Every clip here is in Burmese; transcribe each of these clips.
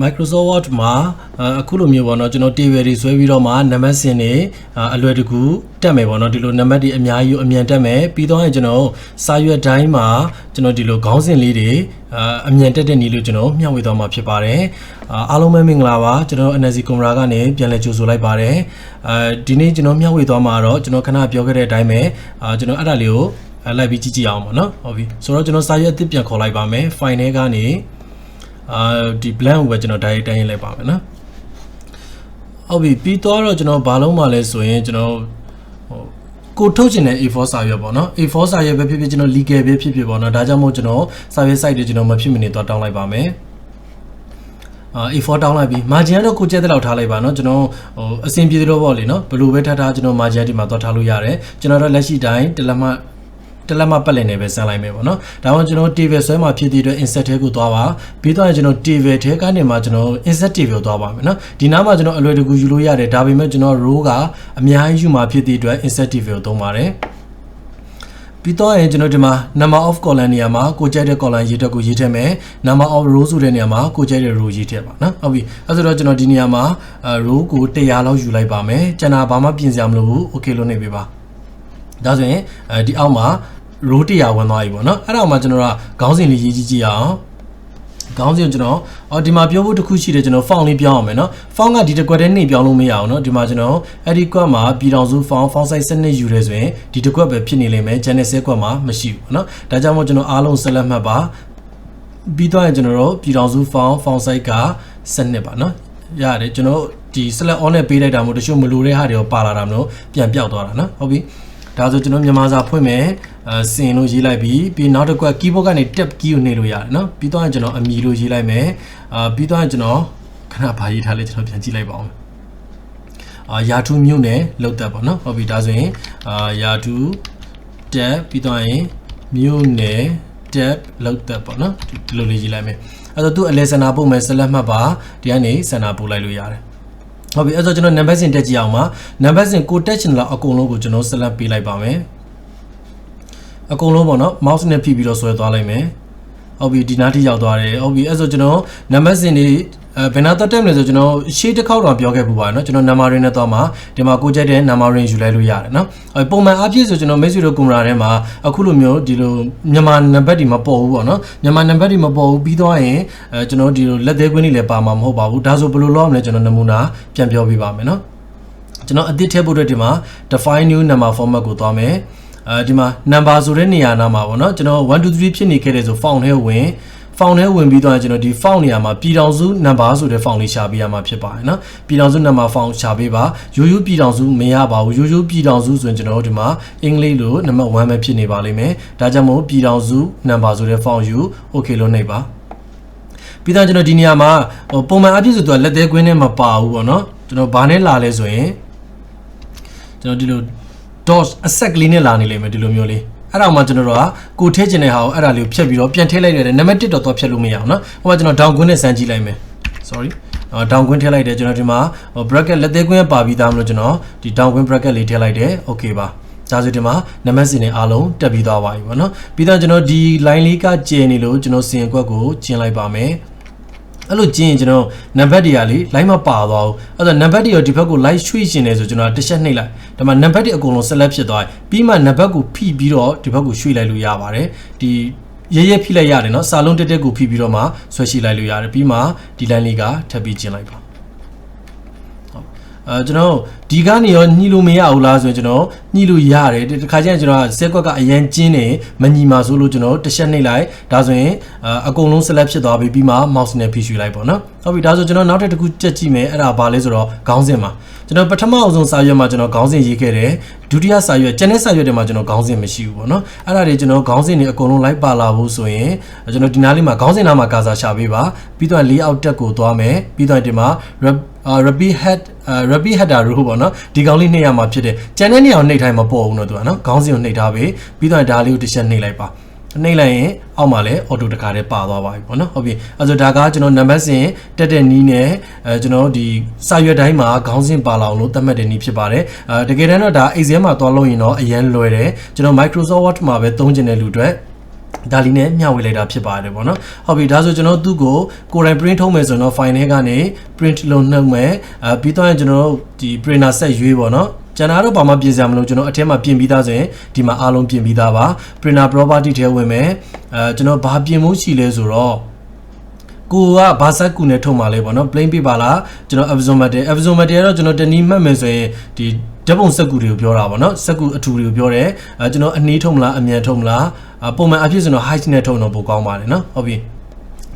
Microsoft Word မှာအာအခုလိုမျိုးပေါ့နော်ကျွန်တော် table တွေဆွဲပြီးတော့မှနံပါတ်စဉ်တွေအာအလွယ်တကူတက်မယ်ပေါ့နော်ဒီလိုနံပါတ်တွေအများကြီးကိုအမြန်တက်မယ်ပြီးတော့ရင်ကျွန်တော်စာရွက်တိုင်းမှာကျွန်တော်ဒီလိုခေါင်းစဉ်လေးတွေအာအမြန်တက်တဲ့နည်းလို့ကျွန်တော်မျှဝေသွားမှာဖြစ်ပါတယ်အာအားလုံးပဲမင်္ဂလာပါကျွန်တော် NSC Camera ကနေပြန်လည်ကြိုဆိုလိုက်ပါတယ်အာဒီနေ့ကျွန်တော်မျှဝေသွားမှာတော့ကျွန်တော်ခဏပြောခဲ့တဲ့အတိုင်းပဲအာကျွန်တော်အဲ့ဒါလေးကိုအဲလိုက်ပြီးကြည့်ကြည့်အောင်ပေါ့နော်ဟုတ်ပြီဆိုတော့ကျွန်တော်စာရွက်အသစ်ပြန်ခေါ်လိုက်ပါမယ် file ထဲကနေ အာဒီ blank ကိုပဲကျွန်တော် direct တိုင်းရေးလိုက်ပါမယ်နော်ဟုတ်ပြီပြီးတော့တော့ကျွန်တော်ဘာလုံးမှလဲဆိုရင်ကျွန်တော်ဟိုကိုထုတ်ချင်တဲ့ A4 စာရွက်ပေါ့နော် A4 စာရွက်ပဲဖြစ်ဖြစ်ကျွန်တော် legal ပဲဖြစ်ဖြစ်ပေါ့နော်ဒါကြောင့်မို့ကျွန်တော်စာရွက် site တွေကျွန်တော်မဖြစ်မနေတော့တောင်းလိုက်ပါမယ်အာ A4 တောင်းလိုက်ပြီ margin ကတော့ကိုကျက်တဲ့လောက်ထားလိုက်ပါเนาะကျွန်တော်ဟိုအဆင်ပြေသေးတော့ပေါ့လေเนาะဘယ်လိုပဲထားထားကျွန်တော် margin ဒီမှာတော့ထားလို့ရတယ်ကျွန်တော်တို့လက်ရှိတိုင်းတလက်မ တလက်မပတ်လည်နေပဲဆန်းလိုက်မယ်ပေါ့နော်ဒါမှကျွန်တော် TV ဆွဲမှာဖြစ်တဲ့အတွက် insert ထဲကိုသွားပါပြီးတော့ကျွန်တော် TV ထဲကနေမှကျွန်တော် insert TV ကိုသွားပါမယ်နော်ဒီနားမှာကျွန်တော်အလွယ်တကူယူလို့ရတယ်ဒါပေမဲ့ကျွန်တော် row ကအများကြီးယူမှာဖြစ်တဲ့အတွက် insert TV ကိုသုံးပါတယ်ပြီးတော့ရင်ကျွန်တော်ဒီမှာ number of column နေရာမှာကိုကြိုက်တဲ့ column ရေးတက်ကိုရေးထည့်မယ် number of row ဆိုတဲ့နေရာမှာကိုကြိုက်တဲ့ row ရေးထည့်ပါနော်ဟုတ်ပြီအဲဆိုတော့ကျွန်တော်ဒီနေရာမှာအဲ row ကို100လောက်ယူလိုက်ပါမယ်ကျန်တာဘာမှပြင်စရာမလိုဘူး okay လို့နေပြီပါဒါဆိုရင်အဲဒီအောက်မှာ row 100ဝင်သွားပြီပေါ့နော်အဲ့ဒါမှကျွန်တော်ကခေါင်းစဉ်လေးရေးကြည့်ကြည့်အောင်ခေါင်းစဉ်ကျွန်တော်အော်ဒီမှာပြောဖို့တစ်ခုရှိတယ်ကျွန်တော် font လေးပြောင်းအောင်မယ်နော် font ကဒီတစ်ကွက်တည်းနေပြောင်းလို့မရအောင်နော်ဒီမှာကျွန်တော်အဲ့ဒီကွက်မှာပြည်တော်စု font font size စနစ်ယူရဲဆိုရင်ဒီတစ်ကွက်ပဲဖြစ်နေလိမ့်မယ် channel 10ကွက်မှာမရှိဘူးပေါ့နော်ဒါကြောင့်မို့ကျွန်တော်အားလုံးဆက်လက်မှတ်ပါပြီးတော့ရင်ကျွန်တော်တို့ပြည်တော်စု font font size ကစနစ်ပါနော်ရတယ်ကျွန်တော်ဒီ select on နဲ့ပေးလိုက်တာမို့တချို့မလိုတဲ့ဟာတွေကိုပါလာတာမလို့ပြန်ပြောက်သွားတာနော်ဟုတ်ပြီဒါဆိုကျွန်တော်မြန်မာစာဖွင့်မယ် အဲစင်လို့ရေးလိုက်ပြီးပြီးနောက်တစ်ခွက် keyboard ကနေ tab key ကိုနှိပ်လို့ရတယ်နော်ပြီးတော့ကျွန်တော်အမီလို့ရေးလိုက်မယ်အာပြီးတော့ကျွန်တော်ခဏဘာရေးထားလဲကျွန်တော်ပြန်ကြည့်လိုက်ပါဦးအာယာထူးမြုပ်နဲ့လောက်တက်ပါနော်ဟုတ်ပြီဒါဆိုရင်အာယာထူး tab ပြီးတော့ရင်မြုပ်နဲ့ tab လောက်တက်ပါနော်ဒီလိုလေးရေးလိုက်မယ်အဲ့တော့သူအလဲစနာပို့မယ်ဆက်လက်မှတ်ပါဒီကနေစနာပို့လိုက်လို့ရတယ်ဟုတ်ပြီအဲ့တော့ကျွန်တော်နံပါတ်စဉ်တက်ကြည့်အောင်ပါနံပါတ်စဉ်ကိုတက်ချင်တဲ့လောက်အကုန်လုံးကိုကျွန်တော်ဆက်လက်ပေးလိုက်ပါမယ် အကုန်လုံးပေါ့နော် mouse နဲ့ဖိပြီးတော့ဆွဲသွားလိုက်မယ်ဟုတ်ပြီဒီနားထိရောက်သွားတယ်ဟုတ်ပြီအဲ့ဆိုကျွန်တော်နံပါတ်စဉ်တွေအဲဘယ်နာတော့တက်မလဲဆိုကျွန်တော်ရှေးတစ်ခေါက်တော့ပြောခဲ့ပူပါเนาะကျွန်တော်နံပါတ်ရင်းနဲ့တော့မှဒီမှာကိုကြိုက်တဲ့နံပါတ်ရင်းယူလိုက်လို့ရတယ်เนาะအဲပုံမှန်အပြည့်ဆိုကျွန်တော်မိတ်ဆွေတို့ကွန်ပျူတာထဲမှာအခုလိုမျိုးဒီလိုမြန်မာနံပါတ်တွေမပေါ်ဘူးပေါ့เนาะမြန်မာနံပါတ်တွေမပေါ်ဘူးပြီးတော့ရင်အဲကျွန်တော်ဒီလိုလက်သေးကွင်းတွေလည်းပါမှာမဟုတ်ပါဘူးဒါဆိုဘယ်လိုလုပ်ရမလဲကျွန်တော်နမူနာပြန်ပြောပြပါမယ်เนาะကျွန်တော်အသစ်ထည့်ဖို့အတွက်ဒီမှာ define new number format ကိုသွားမယ် အဲဒီမှာ number ဆိုတဲ့နေရာနာမှာပေါ့နော်ကျွန်တော်1 2 3ဖြစ်နေခဲ့တဲ့ဆို font ထဲဝင် font ထဲဝင်ပြီးတော့ကျွန်တော်ဒီ font နေရာမှာပြည်တော်စု number ဆိုတဲ့ font လေးရှာပေးရမှာဖြစ်ပါတယ်နော်ပြည်တော်စု number font ရှာပေးပါရိုးရိုးပြည်တော်စုမရပါဘူးရိုးရိုးပြည်တော်စုဆိုရင်ကျွန်တော်တို့ဒီမှာအင်္ဂလိပ်လိုနံပါတ်1ပဲဖြစ်နေပါလိမ့်မယ်ဒါကြောင့်မို့ပြည်တော်စု number ဆိုတဲ့ font ယူ okay လို့နှိပ်ပါပြီးတော့ကျွန်တော်ဒီနေရာမှာဟိုပုံမှန်အပြည့်ဆိုတော့လက်သေးကွင်းနဲ့မပါဘူးပေါ့နော်ကျွန်တော်ဘာနဲ့လာလဲဆိုရင်ကျွန်တော်ဒီလို dot အဆက်ကလေးနဲ့လာနေလိမ့်မယ်ဒီလိုမျိုးလေးအဲ့ဒါမှကျွန်တော်တို့ကကိုထည့်ချင်တဲ့ဟာကိုအဲ့ဒါလေးကိုဖြတ်ပြီးတော့ပြန်ထည့်လိုက်ရတယ်နံပါတ်1တော့တော့ဖြတ်လို့မရအောင်နော်ဟိုမှာကျွန်တော် down ကွင်းနဲ့စမ်းကြည့်လိုက်မယ် sorry အော် down ကွင်းထည့်လိုက်တယ်ကျွန်တော်ဒီမှာ bracket လက်သေးကွင်းပါပြီးသားမလို့ကျွန်တော်ဒီ down ကွင်း bracket လေးထည့်လိုက်တယ် okay ပါဒါဆိုဒီမှာနံပါတ်စင်တွေအားလုံးတက်ပြီးသွားပါပြီပေါ့နော်ပြီးတော့ကျွန်တော်ဒီ line လေးကကျင်နေလို့ကျွန်တော်စင်အကွက်ကိုကျင်လိုက်ပါမယ် အဲ့လိုကျင်းရင်ကျွန်တော်နံပါတ်တွေကလေ line မပါသွားဘူးအဲ့တော့နံပါတ်တွေရောဒီဘက်ကို line ရွှေ့ရှင်နေဆိုကျွန်တော်တစ်ချက်နှိပ်လိုက်ဒါမှနံပါတ်တွေအကုန်လုံး select ဖြစ်သွားပြီပြီးမှနံပါတ်ကိုဖိပြီးတော့ဒီဘက်ကိုရွှေ့လိုက်လို့ရပါတယ်ဒီရဲရဲဖိလိုက်ရတယ်နော်စာလုံးတက်တက်ကိုဖိပြီးတော့မှဆွဲရှိလိုက်လို့ရတယ်ပြီးမှဒီ line လေးကထပ်ပြီးကျင်လိုက်ပါ အဲကျွန်တော်ဒီကနေရောညှိလို့မရဘူးလားဆိုရင်ကျွန်တော်ညှိလို့ရတယ်တခါကျရင်ကျွန်တော်ဆဲကွက်ကအရန်ကျင်းနေမညီမှာဆိုလို့ကျွန်တော်တစ်ချက်နှိပ်လိုက်ဒါဆိုရင်အအကုန်လုံး select ဖြစ်သွားပြီပြီးမှ mouse နဲ့ဖိရွှေ့လိုက်ပေါ့နော်ဟုတ်ပြီဒါဆိုကျွန်တော်နောက်ထပ်တစ်ခုကြက်ကြည့်မယ်အဲ့ဒါဘာလဲဆိုတော့ခေါင်းစဉ်မှာ ကျွန်တော်ပထမအဆုံးစာရွက်မှာကျွန်တော်ခေါင်းစဉ်ရေးခဲ့တယ်ဒုတိယစာရွက်ကျန်တဲ့စာရွက်တွေမှာကျွန်တော်ခေါင်းစဉ်မရှိဘူးပေါ့နော်အဲ့ဒါတွေကျွန်တော်ခေါင်းစဉ်တွေအကုန်လုံးလိုက်ပါလာဖို့ဆိုရင်ကျွန်တော်ဒီနားလေးမှာခေါင်းစဉ်နားမှာကာစာရှာပေးပါပြီးတော့ layout တက်ကိုသွားမယ်ပြီးတော့ဒီမှာ repeat head repeat header row ပေါ့နော်ဒီကောင်လေးနှိပ်ရမှာဖြစ်တယ်ကျန်တဲ့နေရာကိုနှိပ်ထားမှမပေါ်ဘူးနော်သူကနော်ခေါင်းစဉ်ကိုနှိပ်ထားပြီပြီးတော့ဒါလေးကိုတစ်ချက်နှိပ်လိုက်ပါ နှိပ်လိုက်ရင်အောက်မှာလည်း auto တခါတည်းပါသွားပါပြီပေါ့နော်ဟုတ်ပြီအဲဆိုဒါကကျွန်တော်နံပါတ်စဉ်တက်တဲ့နီးနဲ့အဲကျွန်တော်ဒီစာရွက်တိုင်းမှာခေါင်းစဉ်ပါလာအောင်လို့သတ်မှတ်တဲ့နီးဖြစ်ပါတယ်အဲတကယ်တမ်းတော့ဒါ Excel မှာသွားလို့ရင်တော့အရန်လွယ်တယ်ကျွန်တော် Microsoft Word မှာပဲသုံးကျင်တဲ့လူတွေဒါလီနဲ့မျှဝေလိုက်တာဖြစ်ပါတယ်ပေါ့နော်ဟုတ်ပြီဒါဆိုကျွန်တော်တို့သူ့ကိုကိုယ်တိုင် print ထုတ်မယ်ဆိုတော့ file ထဲကနေ print လုပ်နှုတ်မယ်အဲပြီးတော့ရင်ကျွန်တော်တို့ဒီ printer set ရွေးပေါ့နော် ကျွန်တော်တို့ဘာမှပြင်စရာမလိုကျွန်တော်အထက်မှာပြင်ပြီးသားဆိုရင်ဒီမှာအားလုံးပြင်ပြီးသားပါ printer property ထဲဝင်မယ်အဲကျွန်တော်ဘာပြင်မှုရှိလဲဆိုတော့ကိုကဘာဆက်ကူနဲ့ထုတ်มาလဲပေါ့နော် plain paper လားကျွန်တော် Amazon Matter Amazon Matter ကတော့ကျွန်တော်တနည်းမှတ်မယ်ဆိုရင်ဒီဓာတ်ပုံစက်ကူတွေကိုပြောတာပေါ့နော်စက်ကူအထူတွေကိုပြောတယ်အဲကျွန်တော်အနည်းထုတ်မလားအမြန်ထုတ်မလားအပုံမှန်အဖြစ်ဆိုတော့ height နဲ့ထုတ်တော့ပိုကောင်းပါတယ်နော်ဟုတ်ပြီ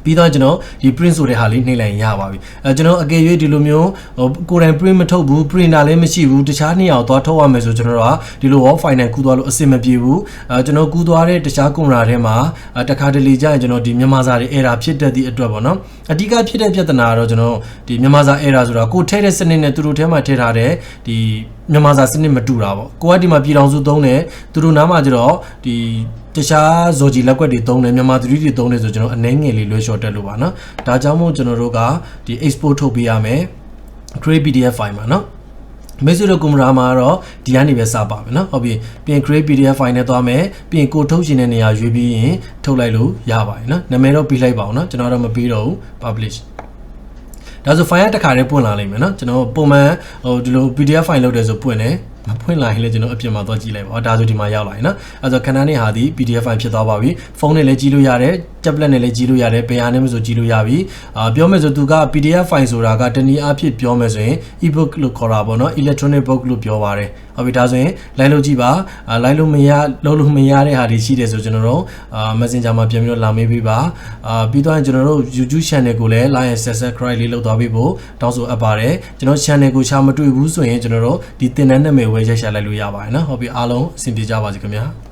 ပြီးတော့ကျွန်တော်ဒီ print ဆိုတဲ့ဟာလေးနှိမ့်လိုက်ရင်ရပါပြီအဲကျွန်တော်အကယ်၍ဒီလိုမျိုးဟိုကိုယ်တိုင် print မထုတ်ဘူး printer လည်းမရှိဘူးတခြားနေရာကိုသွားထုတ်ရမယ်ဆိုကျွန်တော်တို့ကဒီလို wall file နဲ့ကူးသွားလို့အဆင်မပြေဘူးအဲကျွန်တော်ကူးသွားတဲ့တခြားကွန်ရာထဲမှာအဲတခါတလေကြာရင်ကျွန်တော်ဒီမြန်မာစာတွေ error ဖြစ်တတ်သည့်အတွက်ပေါ့နော်အဓိကဖြစ်တဲ့ပြဿနာကတော့ကျွန်တော်ဒီမြန်မာစာ error ဆိုတာကိုထည့်တဲ့စနစ်နဲ့သူတို့ထဲမှာထည့်ထားတဲ့ဒီ မြန်မာစာစနစ်မတူတာပေါ့ကိုကဒီမှာပြည်တော်စုသုံးတယ်သူတို့နားမှာကျတော့ဒီတခြားဇော်ဂျီလက်ကွက်တွေသုံးတယ်မြန်မာသတိတွေသုံးတယ်ဆိုကျွန်တော်အနှဲငယ်လေးလွှဲလျှော့တက်လို့ပါနော်ဒါကြောင့်မို့ကျွန်တော်တို့ကဒီ export ထုတ်ပေးရမယ် create pdf file မှာနော်မေဆွေတို့ကွန်ပျူတာမှာတော့ဒီကနေပဲစပါမယ်နော်ဟုတ်ပြီပြင် create pdf file နဲ့သွားမယ်ပြင်ကိုထုတ်ရှင်တဲ့နေရာရွေးပြီးရင်ထုတ်လိုက်လို့ရပါတယ်နော်နာမည်တော့ပြီးလိုက်ပါအောင်နော်ကျွန်တော်တော့မပြီးတော့ဘူး publish ဒါဆို file တစ်ခါတည်းပွင့်လာလိမ့်မယ်နော်ကျွန်တော်ပုံမှန်ဟိုဒီလို PDF file လုပ်တယ်ဆိုပွင့်တယ်မဖွင့်လာရင်လည်းကျွန်တော်အပြင်မှာသွားကြည့်လိုက်ပါ။အော်ဒါဆိုဒီမှာရောက်လာရင်နော်။အဲဆိုခဏနဲ့ဟာဒီ PDF file ဖြစ်သွားပါပြီ။ဖုန်းနဲ့လည်းကြည့်လို့ရတယ်။ tablet နဲ့လည်းကြည့်လို့ရတယ်။ဘယ်ဟာနဲ့မှဆိုကြည့်လို့ရပြီ။အာပြောမယ်ဆိုသူက PDF file ဆိုတာကတနည်းအားဖြင့်ပြောမယ်ဆိုရင် ebook လို့ခေါ်တာပေါ့နော်။ electronic book လို့ပြောပါတယ်။ဟုတ်ပြီဒါဆိုရင် line လို့ကြည့်ပါ။အာ line လို့မရလုံးလို့မရတဲ့ဟာတွေရှိတယ်ဆိုကျွန်တော်တို့အာ Messenger မှာပြန်ပြီးတော့လာမေးပေးပါ။အာပြီးတော့ကျွန်တော်တို့ YouTube channel ကိုလည်း like and subscribe လေးလုပ်သွားပေးဖို့တောင်းဆိုအပ်ပါတယ်။ကျွန်တော် channel ကိုရှာမတွေ့ဘူးဆိုရင်ကျွန်တော်တို့ဒီတင်တဲ့နာမည်ဝယ်ရက်ရှာလိုက်လို့ရပါတယ်နော်။ဟုတ်ပြီအားလုံးအဆင်ပြေကြပါစေခင်ဗျာ။